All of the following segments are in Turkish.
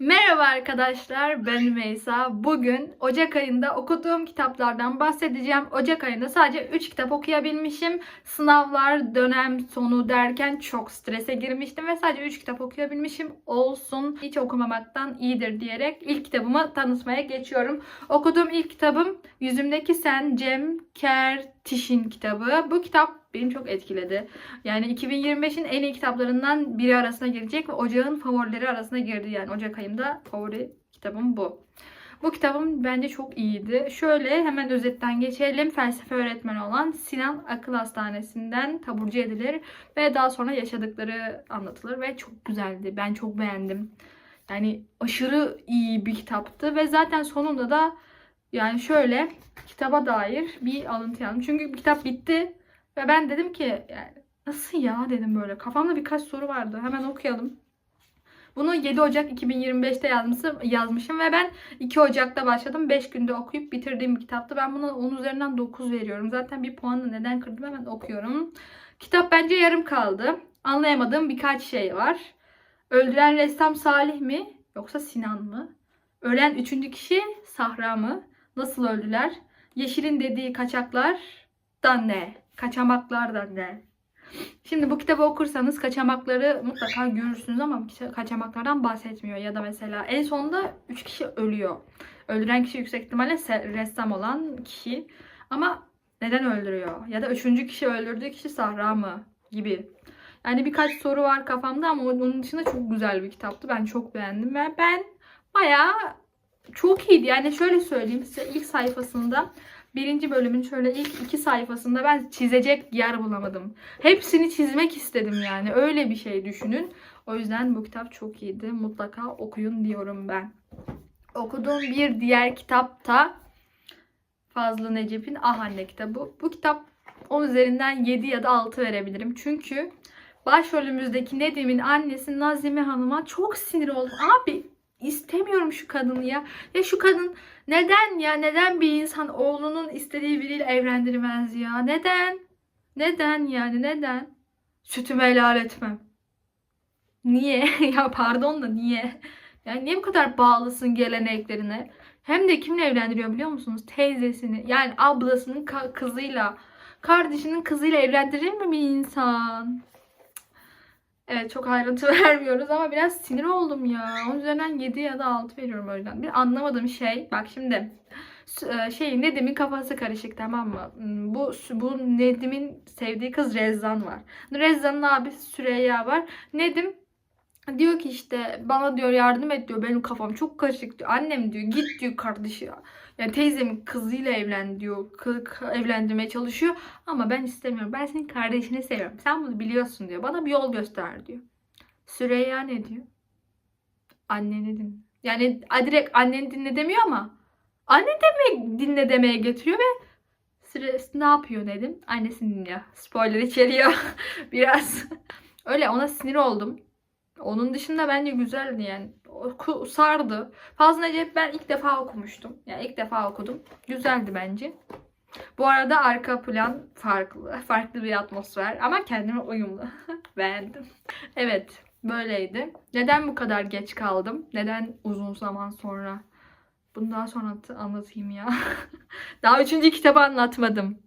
Merhaba arkadaşlar, ben Meysa. Bugün Ocak ayında okuduğum kitaplardan bahsedeceğim. Ocak ayında sadece 3 kitap okuyabilmişim. Sınavlar, dönem sonu derken çok strese girmiştim ve sadece 3 kitap okuyabilmişim. Olsun, hiç okumamaktan iyidir diyerek ilk kitabımı tanıtmaya geçiyorum. Okuduğum ilk kitabım Yüzümdeki Sen Cem Kertiş'in kitabı. Bu kitap beni çok etkiledi. Yani 2025'in en iyi kitaplarından biri arasına girecek ve Ocağın favorileri arasına girdi. Yani Ocak ayımda favori kitabım bu. Bu kitabım bence çok iyiydi. Şöyle hemen özetten geçelim. Felsefe öğretmeni olan Sinan Akıl Hastanesi'nden taburcu edilir ve daha sonra yaşadıkları anlatılır ve çok güzeldi. Ben çok beğendim. Yani aşırı iyi bir kitaptı ve zaten sonunda da yani şöyle kitaba dair bir alıntı yazdım. Çünkü kitap bitti ve ben dedim ki yani nasıl ya dedim böyle. Kafamda birkaç soru vardı. Hemen okuyalım. Bunu 7 Ocak 2025'te yazmışım, yazmışım ve ben 2 Ocak'ta başladım. 5 günde okuyup bitirdiğim bir kitaptı. Ben buna 10 üzerinden 9 veriyorum. Zaten bir puanla neden kırdım hemen okuyorum. Kitap bence yarım kaldı. Anlayamadığım birkaç şey var. Öldüren ressam Salih mi yoksa Sinan mı? Ölen üçüncü kişi Sahra mı? Nasıl öldüler? Yeşil'in dediği kaçaklardan ne? Kaçamaklardan ne? Şimdi bu kitabı okursanız kaçamakları mutlaka görürsünüz ama kaçamaklardan bahsetmiyor. Ya da mesela en sonunda 3 kişi ölüyor. Öldüren kişi yüksek ihtimalle ressam olan kişi. Ama neden öldürüyor? Ya da üçüncü kişi öldürdüğü kişi Sahra mı? Gibi. Yani birkaç soru var kafamda ama onun dışında çok güzel bir kitaptı. Ben çok beğendim ve ben bayağı çok iyiydi. Yani şöyle söyleyeyim size ilk sayfasında birinci bölümün şöyle ilk iki sayfasında ben çizecek yer bulamadım. Hepsini çizmek istedim yani. Öyle bir şey düşünün. O yüzden bu kitap çok iyiydi. Mutlaka okuyun diyorum ben. Okuduğum bir diğer kitap da Fazlı Necip'in Ah Anne kitabı. Bu kitap 10 üzerinden 7 ya da 6 verebilirim. Çünkü başrolümüzdeki Nedim'in annesi Nazime Hanım'a çok sinir oldum. Abi istemiyorum şu kadını ya. Ya şu kadın neden ya neden bir insan oğlunun istediği biriyle evlendirmez ya? Neden? Neden yani neden? Sütümü helal etmem. Niye? ya pardon da niye? Yani niye bu kadar bağlısın geleneklerine? Hem de kimle evlendiriyor biliyor musunuz? Teyzesini yani ablasının kızıyla kardeşinin kızıyla evlendirir mi bir insan? Evet çok ayrıntı vermiyoruz ama biraz sinir oldum ya. Onun üzerinden 7 ya da 6 veriyorum o yüzden. Bir anlamadığım şey bak şimdi s- şey Nedim'in kafası karışık tamam mı? Hmm, Bu bu Nedim'in sevdiği kız Rezzan var. Rezzan'ın abisi Süreyya var. Nedim diyor ki işte bana diyor yardım et diyor. Benim kafam çok karışık diyor. Annem diyor git diyor kardeşi. Yani teyzemin kızıyla evlen diyor. Evlendirmeye çalışıyor. Ama ben istemiyorum. Ben senin kardeşini seviyorum. Sen bunu biliyorsun diyor. Bana bir yol göster diyor. Süreyya ne diyor? Anneni dinle. Yani direkt anneni dinle demiyor ama anne demek dinle demeye getiriyor ve Süre, ne yapıyor dedim. Annesini dinliyor. Spoiler içeriyor biraz. Öyle ona sinir oldum. Onun dışında bence güzeldi yani. Sardı. Fazıl Necip ben ilk defa okumuştum. Yani ilk defa okudum. Güzeldi bence. Bu arada arka plan farklı. Farklı bir atmosfer ama kendime uyumlu. Beğendim. Evet, böyleydi. Neden bu kadar geç kaldım? Neden uzun zaman sonra? Bunu daha sonra anlat- anlatayım ya. daha üçüncü kitabı anlatmadım.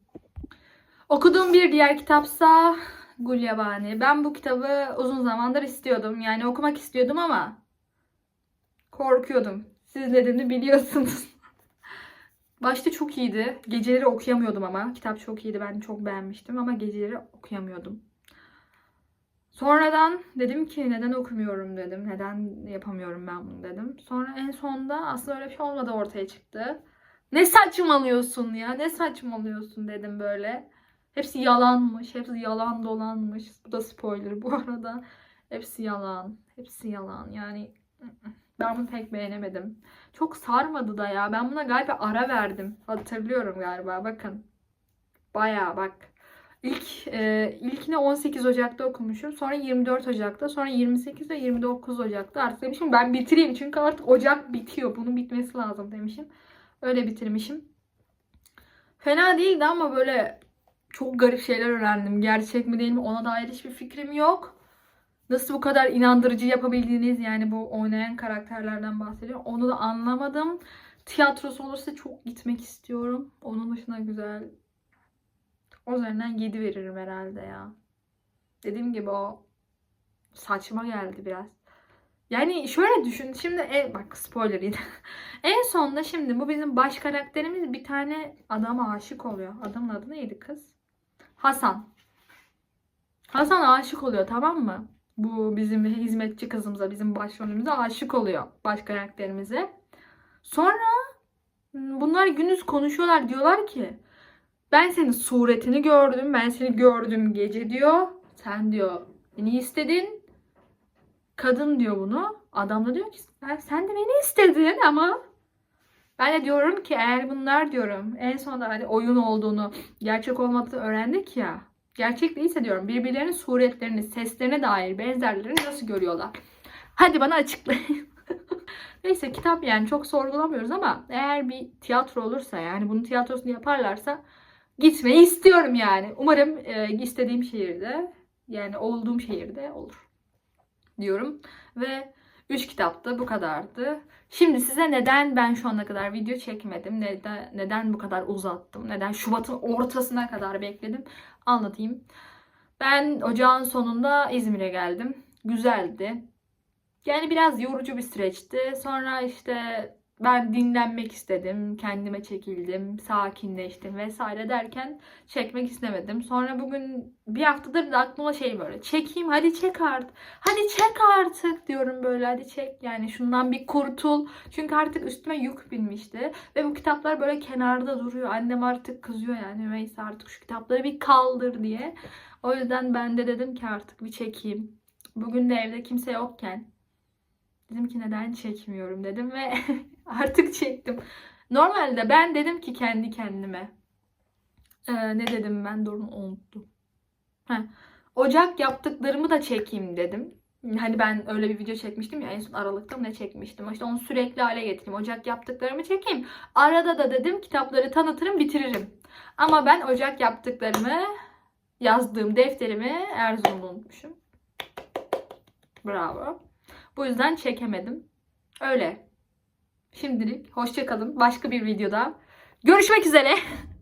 Okuduğum bir diğer kitapsa Gulyabani. Ben bu kitabı uzun zamandır istiyordum. Yani okumak istiyordum ama korkuyordum. Siz nedenini biliyorsunuz. Başta çok iyiydi. Geceleri okuyamıyordum ama. Kitap çok iyiydi. Ben çok beğenmiştim ama geceleri okuyamıyordum. Sonradan dedim ki neden okumuyorum dedim. Neden yapamıyorum ben bunu dedim. Sonra en sonunda aslında öyle bir şey olmadı ortaya çıktı. Ne saçmalıyorsun ya? Ne saçmalıyorsun dedim böyle. Hepsi yalanmış. Hepsi yalan dolanmış. Bu da spoiler bu arada. Hepsi yalan. Hepsi yalan. Yani ben pek beğenemedim. Çok sarmadı da ya. Ben buna galiba ara verdim. Hatırlıyorum galiba. Bakın. Bayağı bak. İlk e, ilkini 18 Ocak'ta okumuşum. Sonra 24 Ocak'ta. Sonra 28 ve 29 Ocak'ta. Artık demişim ben bitireyim. Çünkü artık Ocak bitiyor. Bunun bitmesi lazım demişim. Öyle bitirmişim. Fena değildi ama böyle çok garip şeyler öğrendim. Gerçek mi değil mi ona dair hiçbir fikrim yok. Nasıl bu kadar inandırıcı yapabildiğiniz yani bu oynayan karakterlerden bahsediyorum. Onu da anlamadım. Tiyatrosu olursa çok gitmek istiyorum. Onun dışında güzel. O üzerinden 7 veririm herhalde ya. Dediğim gibi o saçma geldi biraz. Yani şöyle düşün. Şimdi e, bak spoiler yine. en sonunda şimdi bu bizim baş karakterimiz bir tane adama aşık oluyor. Adamın adı neydi kız? Hasan. Hasan aşık oluyor tamam mı? Bu bizim hizmetçi kızımıza, bizim başrolümüze aşık oluyor baş karakterimize. Sonra hmm, bunlar gündüz konuşuyorlar diyorlar ki ben senin suretini gördüm, ben seni gördüm gece diyor. Sen diyor beni istedin. Kadın diyor bunu. Adam da diyor ki sen de beni istedin ama ben de diyorum ki eğer bunlar diyorum en sonunda hani oyun olduğunu, gerçek olmadığını öğrendik ya. Gerçek değilse diyorum birbirlerinin suretlerini, seslerine dair benzerlerini nasıl görüyorlar? Hadi bana açıklayın. Neyse kitap yani çok sorgulamıyoruz ama eğer bir tiyatro olursa yani bunun tiyatrosunu yaparlarsa gitmeyi istiyorum yani. Umarım e, istediğim şehirde yani olduğum şehirde olur diyorum. Ve 3 kitap da bu kadardı. Şimdi size neden ben şu ana kadar video çekmedim, neden, neden bu kadar uzattım, neden Şubat'ın ortasına kadar bekledim anlatayım. Ben ocağın sonunda İzmir'e geldim. Güzeldi. Yani biraz yorucu bir süreçti. Sonra işte ben dinlenmek istedim. Kendime çekildim. Sakinleştim vesaire derken çekmek istemedim. Sonra bugün bir haftadır da aklıma şey böyle. Çekeyim hadi çek artık. Hadi çek artık diyorum böyle hadi çek. Yani şundan bir kurtul. Çünkü artık üstüme yük binmişti. Ve bu kitaplar böyle kenarda duruyor. Annem artık kızıyor yani. Neyse artık şu kitapları bir kaldır diye. O yüzden ben de dedim ki artık bir çekeyim. Bugün de evde kimse yokken Dedim ki neden çekmiyorum dedim ve artık çektim. Normalde ben dedim ki kendi kendime. Ee, ne dedim ben doğru unuttum. Heh. Ocak yaptıklarımı da çekeyim dedim. Hani ben öyle bir video çekmiştim ya en son Aralık'ta mı ne çekmiştim. İşte onu sürekli hale getireyim. Ocak yaptıklarımı çekeyim. Arada da dedim kitapları tanıtırım bitiririm. Ama ben Ocak yaptıklarımı yazdığım defterimi Erzurum'da unutmuşum. Bravo. Bu yüzden çekemedim. Öyle. Şimdilik hoşçakalın. Başka bir videoda görüşmek üzere.